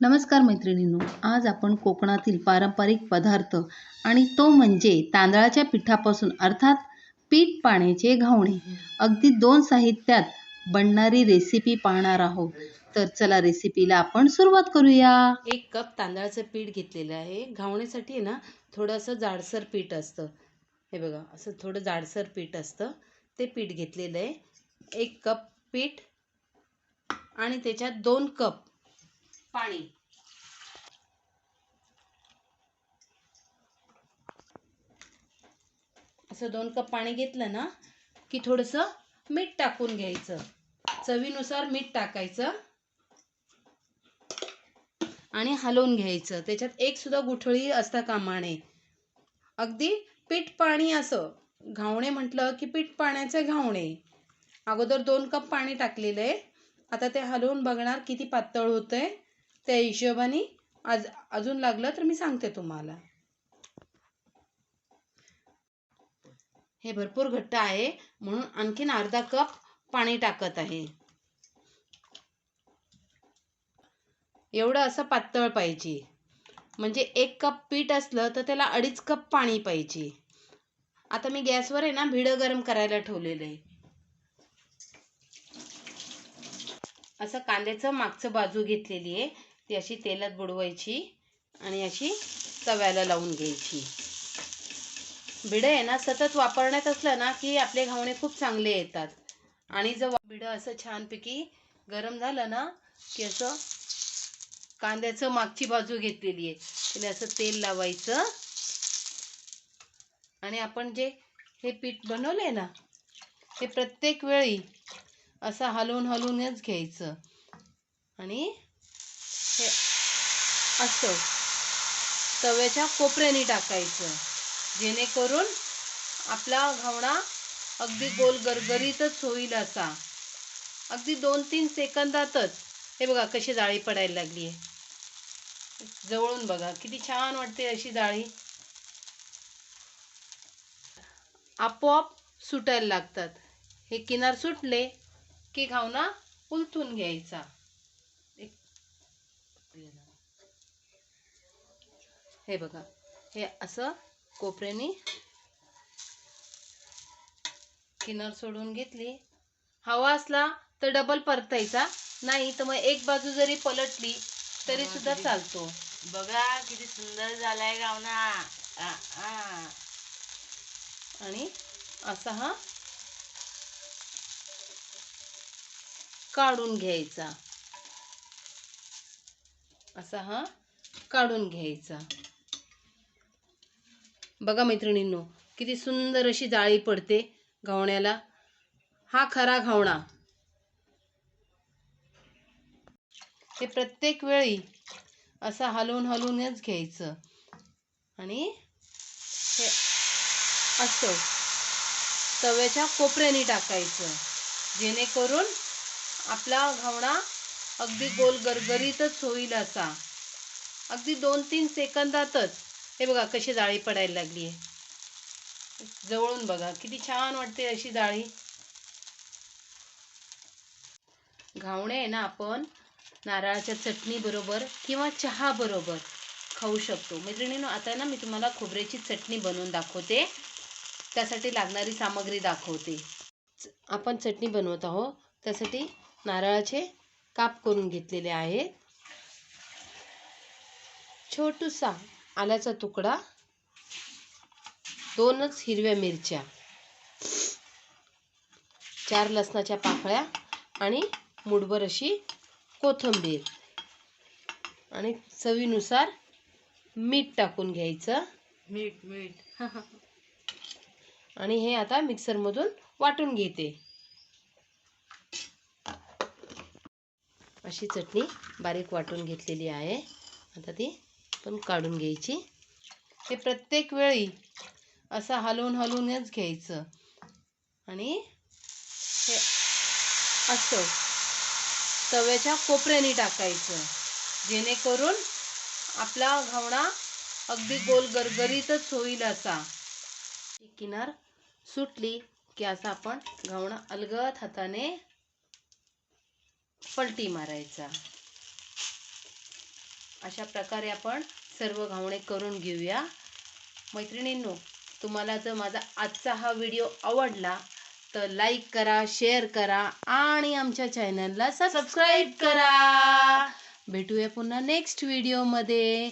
नमस्कार मैत्रिणींनो आज आपण कोकणातील पारंपरिक पदार्थ आणि तो म्हणजे तांदळाच्या पिठापासून अर्थात पीठ पाण्याचे घावणे. अगदी दोन साहित्यात बनणारी रेसिपी पाहणार आहोत. तर चला रेसिपीला आपण सुरुवात करूया. एक कप तांदळाचं पीठ घेतलेलं आहे. घावण्यासाठी ना थोडंसं जाडसर पीठ असतं. हे बघा असं थोडं जाडसर पीठ असतं. ते पीठ घेतलेलं आहे. एक कप पीठ आणि त्याच्यात दोन कप पाणी. असं दोन कप पाणी घेतलं ना की थोडंसं मीठ टाकून घ्यायचं. चवीनुसार मीठ टाकायचं. आणि हलवून घ्यायचं. त्याच्यात एक सुद्धा गुठळी असता कामा नये अगदी पीठ पाणी असं. घावणे म्हटलं की पीठ पाण्याचे घावणे. अगोदर दोन कप पाणी टाकलेलं आहे. आता ते हलवून बघणार किती पातळ होतंय. त्या हिशोबाने आज अजून लागलं तर मी सांगते तुम्हाला. हे भरपूर घट्ट आहे म्हणून आणखीन अर्धा कप पाणी टाकत आहे. एवढं असं पातळ पाहिजे. म्हणजे एक कप पीठ असलं तर त्याला अडीच कप पाणी पाहिजे. आता मी गॅसवर आहे ना भिडं गरम करायला ठेवलेलं. आहे असं कांद्याचं मागचं बाजू घेतलेली आहे. ती अशी तेलात बुडवायची आणि अशी तव्याला लावून घ्यायची. बिडं आहे ना सतत वापरण्यात असलं ना की आपले घावणे खूप चांगले येतात. आणि जर बिडं असं छानपैकी गरम झालं ना की असं कांद्याचं मागची बाजू घेतलेली आहे. त्याला असं तेल लावायचं. आणि आपण जे हे पीठ बनवले ना हे प्रत्येक वेळी असं हलवून हलवूनच घ्यायचं. आणि असं. तव्याच्या कोपऱ्याने टाकायचं. जेणेकरून आपला घावणा अगदी गोल गरगरीतच होईल असा. अगदी दोन तीन सेकंदातच. हे बघा कशी जाळी पडायला लागली आहे. जवळून बघा. किती छान वाटते अशी जाळी. आपोआप सुटायला लागतात. हे किनार सुटले की घावना उलथून घ्यायचा. हे बघा. हे असं कोपऱ्याने किनार सोडून घेतली. हवा असला तर डबल परतायचा. नाही तर मग एक बाजू जरी पलटली तरी सुद्धा चालतो. बघा किती सुंदर झालाय गावना. आ, आ. आणि असा हा काढून घ्यायचा. असा हा काढून घ्यायचा. बघा मैत्रिणींनो किती सुंदर अशी जाळी पडते घावण्याला. हा खरा घावणा. हे प्रत्येक वेळी असं हलवून हलवूनच घ्यायचं. आणि हे असं तव्याच्या कोपऱ्याने टाकायचं. जेणेकरून आपला घावणा अगदी गोल गरगरीतच होईल असा. अगदी दोन तीन सेकंदातच हे बघा कशी जाळी पडायला लागली आहे. जवळून बघा किती छान वाटते अशी जाळी. घावणे आहे ना आपण नारळाच्या चटणीबरोबर किंवा चहाबरोबर खाऊ शकतो. मैत्रिणीनो आता ना मी तुम्हाला खोबऱ्याची चटणी बनवून दाखवते. त्यासाठी लागणारी सामग्री दाखवते. च- आपण चटणी बनवत आहोत. त्यासाठी नारळाचे काप करून घेतलेले आहेत. छोटूसा आल्याचा तुकडा दोनच हिरव्या मिरच्या चार लसणाच्या पाकळ्या आणि मुठभर अशी कोथिंबीर. आणि चवीनुसार मीठ टाकून घ्यायचं. मीठ मीठ. आणि हे आता मिक्सरमधून वाटून घेते. अशी चटणी बारीक वाटून घेतलेली आहे. आता ती पण काढून घ्यायची. हे प्रत्येक वेळी असं हलवून हलवूनच घ्यायचं. आणि हे असं तव्याच्या कोपऱ्याने टाकायचं. जेणेकरून आपला घावणा अगदी गोल गरगरीतच होईल असा. ती किनार सुटली की असा आपण घावणा अलगद हाताने पलटी मारायचा. अशा प्रकारे आपण सर्व घावणे करून घेऊया. मैत्रिणींनो तुम्हाला जर माझा आजचा हा व्हिडिओ आवडला तर लाईक करा शेअर करा आणि आमच्या चॅनलला सबस्क्राईब करा. भेटूया पुन्हा नेक्स्ट व्हिडिओमध्ये